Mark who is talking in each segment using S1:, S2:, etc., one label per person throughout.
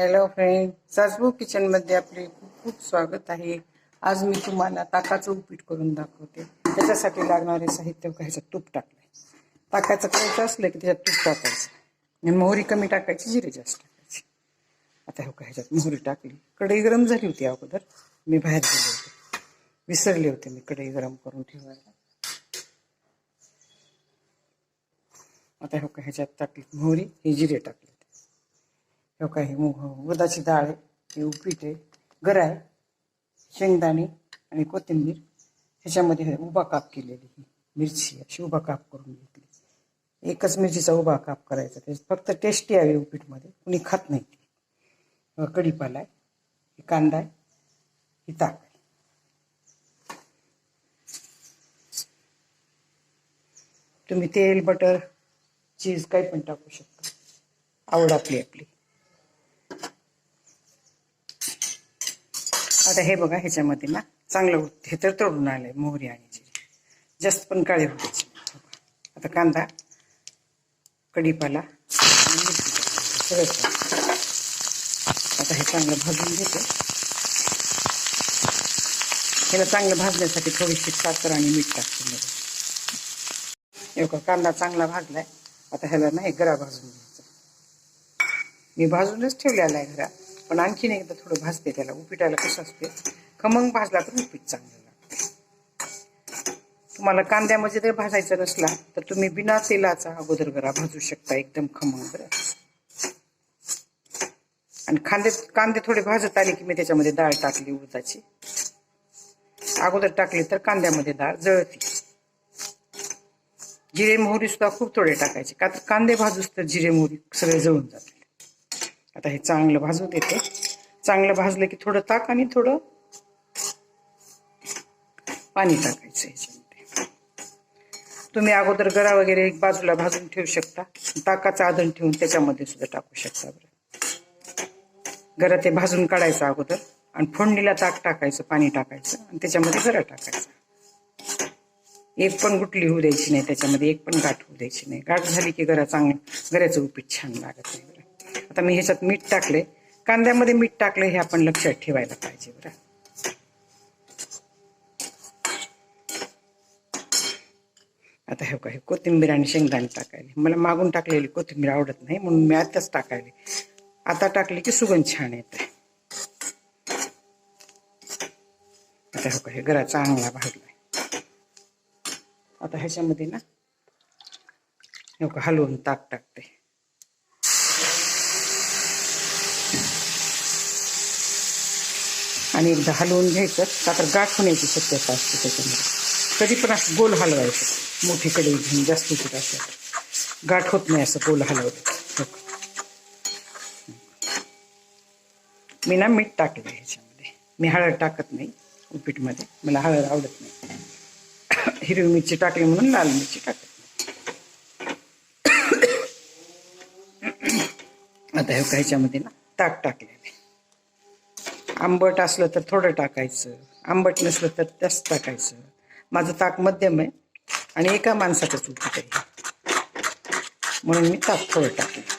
S1: Hello friend सासबू किचनमध्ये आपले खूप स्वागत आहे. आज मी तुम्हाला ताकाचं उपीट करून दाखवते. त्याच्यासाठी लागणारे साहित्य ह्याच्यात तूप टाकलंय. ताकाचं करायचं असलं की तूप टाकायचं. आणि मोहरी कमी टाकायची, जिरे जास्त टाकायची. आता हो का ह्याच्यात मोहरी टाकली. कढई गरम होती अगोदर. मी बाहेर गेले होते. विसरले होते मी कढई गरम ठेवायला. आता हो ह्याच्यात टाकली मोहरी, हे जिरे टाकले. हे काय हे डाळ आहे हे उपीट आहे गरा आहे शेंगदाणे आणि कोथिंबीर. ह्याच्यामध्ये हे उभा काप केलेली ही मिरची अशी उभा काप करून घेतली. एकच मिरचीचा उभा काप करायचा त्याच्यात फक्त टेस्टी आहे उपीटमध्ये कुणी खात नाही ती. कढीपाला आहे हे कांदा आहे ही ताक आहे. तुम्ही तेल बटर चीज काही पण टाकू शकता. आवड आपली आपली. आता हे बघा ह्याच्यामध्ये ना चांगलं हे तर तळून आलंय मोहरी आणि जिरे जास्त पण काळे होते आता कांदा कढीपाला सगळं आता हे चांगलं भाजून घेते. ह्याला चांगलं भाजण्यासाठी थोडीशी साखर आणि मीठ टाकते मी. कांदा चांगला भाजलाय. आता ह्याला ना हे गरा भाजून घ्यायचं. मी भाजूनच ठेवलेला आहे घरा पण आणखीन एकदा थोडं भाजते त्याला उपिटायला कसं असते? खमंग भाजला तर उपीट चांगलं लागतं. तुम्हाला कांद्यामध्ये जर भाजायचा नसला तर तुम्ही बिना तेलाचा अगोदर गरा भाजू शकता एकदम खमंग बरं. आणि कांदे कांदे थोडे भाजत आले की मी त्याच्यामध्ये डाळ टाकली उडदाची. अगोदर टाकली तर कांद्यामध्ये डाळ जळती. जिरे मोहरी सुद्धा खूप थोडे टाकायचे. का तर कांदे भाजूस तर जिरे मोहरी सगळे जळून जाते आता हे चांगलं भाजू देते चांगलं भाजलं की थोडं ताक आणि थोडं पाणी टाकायचं ह्याच्यामध्ये तुम्ही अगोदर गरा वगैरे एक बाजूला भाजून ठेवू शकता. ताकाचं आदण ठेवून त्याच्यामध्ये सुद्धा टाकू शकता बरं. गरा ते भाजून काढायचं अगोदर आणि फोडणीला ताक टाकायचं पाणी टाकायचं आणि त्याच्यामध्ये गरा टाकायचा. एक पण गुटली होऊ द्यायची नाही त्याच्यामध्ये एक पण गाठ होऊ द्यायची नाही. गाठ झाली की गरा चांगलं गऱ्याचं उपीट छान लागत नाही. आता मी ह्याच्यात मीठ टाकले कांद्यामध्ये मीठ टाकले हे आपण लक्षात ठेवायला पाहिजे बरं. आता हे काय कोथिंबीर आणि शेंगदाणे टाकायले. मला मागून टाकलेली कोथिंबीर आवडत नाही म्हणून मी आताच टाकायली. आता टाकली की सुगंध छान येते. आता हे काय गरा चांगला भागलाय. आता ह्याच्यामध्ये ना हे का हलवून ताक टाकते. आणि एकदा हलवून घ्यायचं. का तर गाठ होण्याची शक्यता असते त्याच्यामध्ये. कधी पण असं गोल हलवायचं. मोठी कडी घेऊन जास्तीची असं गाठ होत नाही असं गोल हलवलं मी ना मीठ टाकलं ह्याच्यामध्ये. मी हळद टाकत नाही उपीटमध्ये. मला हळद आवडत नाही. हिरवी मिरची टाकली म्हणून लाल मिरची टाकत नाही. आता हे ह्याच्यामध्ये ना ताक टाकलेलं आहे. आंबट असलं तर थोडं टाकायचं. आंबट नसलं तर जास्त टाकायचं. माझं ताक मध्यम आहे आणि एका माणसाचंच उपीट आहे म्हणून मी ताक थोडं टाकलं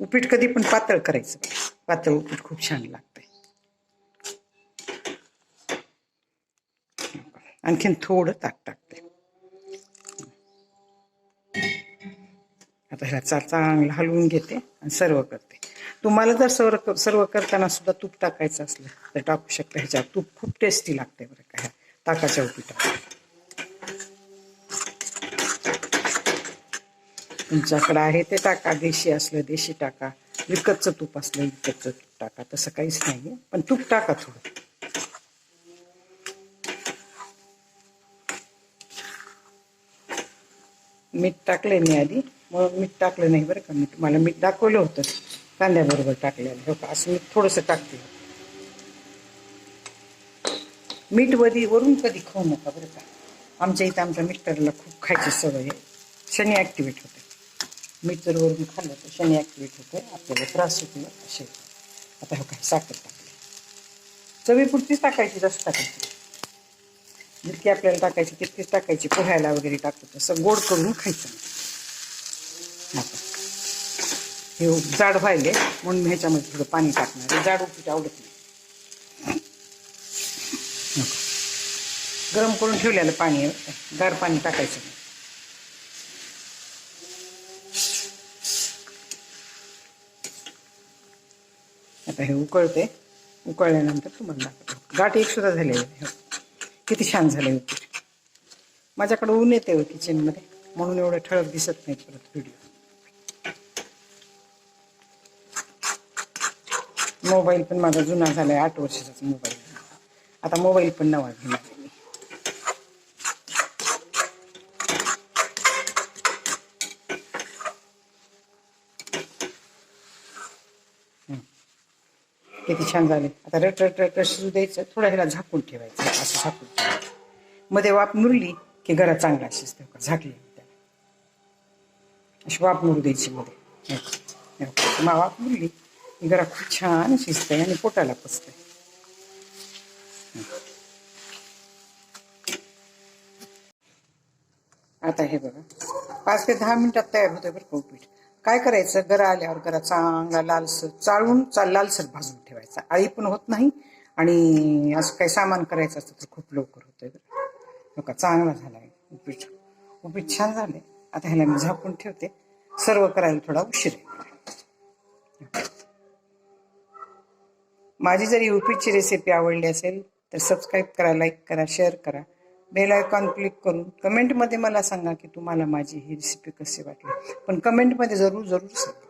S1: उपीट कधी पण पातळ करायचं. पातळ उपीट खूप छान लागतंय. आणखीन थोडं ताक टाकते. आता ह्याचा चांगला हलवून घेते आणि सर्व करते. तुम्हाला जर सर्व सर्व करताना सुद्धा तूप टाकायचं असलं तर टाकू शकता. ह्याच्यात तूप खूप टेस्टी लागते बरं का ह्या ताकाच्या उपीटात तुमच्याकडं आहे ते टाका. देशी असलं देशी टाका. विकतचं तूप असलं विकतचं तूप टाका. तसं काहीच नाही पण तूप टाका थोडं. मीठ टाकले मी आधी. मग मीठ टाकलं नाही बरं का. मी तुम्हाला मीठ दाखवलं होतं कांद्याबरोबर टाकलेलं हो का? असं मी थोडंसं टाकते. मीठ वधी वरून कधी खाऊ नका बरं का. आमच्या इथं आमच्या मिस्टरला खूप खायची सवय आहे. शनी ॲक्टिवेट होते. मीठ जर वरून खाल्लं तर शनी ॲक्टिवेट होते. आपल्याला त्रास होतो असे. आता हो काय साखर टाकली चवीपुरतीच टाकायची जास्त टाकायची. जितकी आपल्याला टाकायची तितकीच टाकायची? पोह्याला वगैरे टाकतो. तसं गोड करून खायचं. हे जाड व्हायले म्हणून मी ह्याच्यामध्ये थोडं पाणी टाकणार जाड उपीट आवडत नाही. गरम करून ठेवलेलं पाणी गार पाणी टाकायचं. नाही आता हे उकळते. उकळल्यानंतर तुम्हाला दाखवतो. गाठ एक सुद्धा झालेली आहे किती छान झाले होते. माझ्याकडे ऊन येते हो किचनमध्ये म्हणून एवढं ठळक दिसत नाही परत व्हिडिओ मोबाईल पण माझा जुना झालाय आठ वर्षाचा मोबाईल आता मोबाईल पण नवा घेणार. किती छान झाले. आता रट रट रट शिजू द्यायचं थोडं ह्याला झाकून ठेवायचं असं झाकून ठेवायचं. मध्ये वाफ मुरली की गरा चांगला शिजते का झाकली त्याला. अशी वाप मुरू द्यायची मध्ये. मा वाफ मुरली की गरा खूप छान शिजते आणि पोटाला पचते आता हे बघा पाच ते दहा मिनिटात तयार होते बरं का काय करायचं? गरा आल्यावर गरा चांगला लालसर चाळून चा लालसर भाजून ठेवायचा. आळी पण होत नाही आणि असं काही सामान करायचं असतं तर खूप लवकर होतंय बरं. का चांगला झाला आहे उपीट उपीट छान झाले आता ह्याला मी झाकून ठेवते. सर्व करायला थोडा उशीर आहे. माझी जरी युपीची रेसिपी आवडली असेल तर सबस्क्राईब करा लाईक करा शेअर करा. बेल आयकॉन क्लिक करून कमेंटमध्ये मला सांगा की तुम्हाला माझी ही रेसिपी कशी वाटली. पण कमेंटमध्ये जरूर जरूर सांगा.